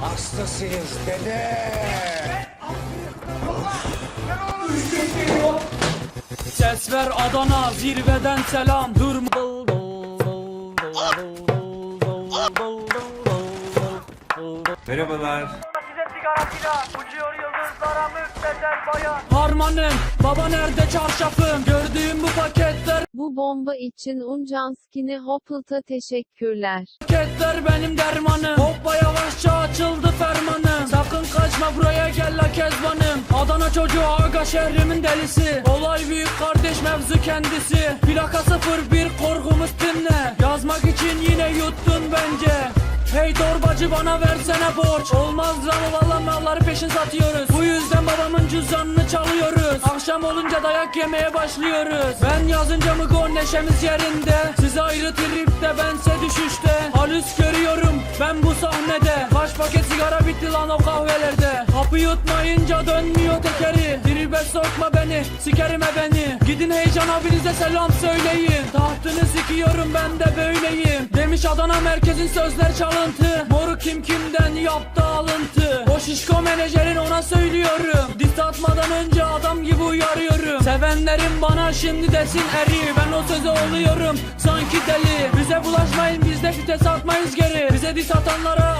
Hastasıyız dede. Ses ver Adana zirveden selam. Durma Merhabalar. Size sigarasıyla uçuyor yıldızlara müptezel bayan. Harmanım baba nerede çarşafım? Gördüğüm bu Bomba için Uncanskine Hoppelt'a teşekkürler. Paketler benim dermanım. Hoppa yavaşça açıldı fermanım. Sakın kaçma buraya gel la kezbanım. Adana çocuğu aga şehrimin delisi. Olay büyük kardeş mevzu kendisi. Plaka 01 korkumuz dinle. Yazmak için yine yuttun bence Hey torbacı bana versene borç. Olmaz lan valla malları peşin satıyoruz. Bu yüzden babamın cüzdanını çalıyoruz. Akşam olunca dayak yemeye başlıyoruz. Ben yazınca mı gol neşemiz yerinde. Siz ayrı tripte bense düşüşte. Halüs görüyorum ben bu sahnede. Kaç paket sigara bitti lan o kahvelerde. Hapı yutmayınca dönmüyor tekeri. Tribe sokma beni sikerim beni. Gidin heyecan abinize selam söyleyin. Tahtını sikiyorum ben de böyleyim Demiş Adana merkezin sözler çalıntı. Moru kim kimden yaptı alıntı. O şişko menajerin ona söylüyorum. Diss atmadan önce adam gibi uyarıyorum. Sevenlerim bana şimdi desin eri. Ben o söze oluyorum. Sanki deli. Bize bulaşmayın biz de vites atmayız geri. Bize diss atanlara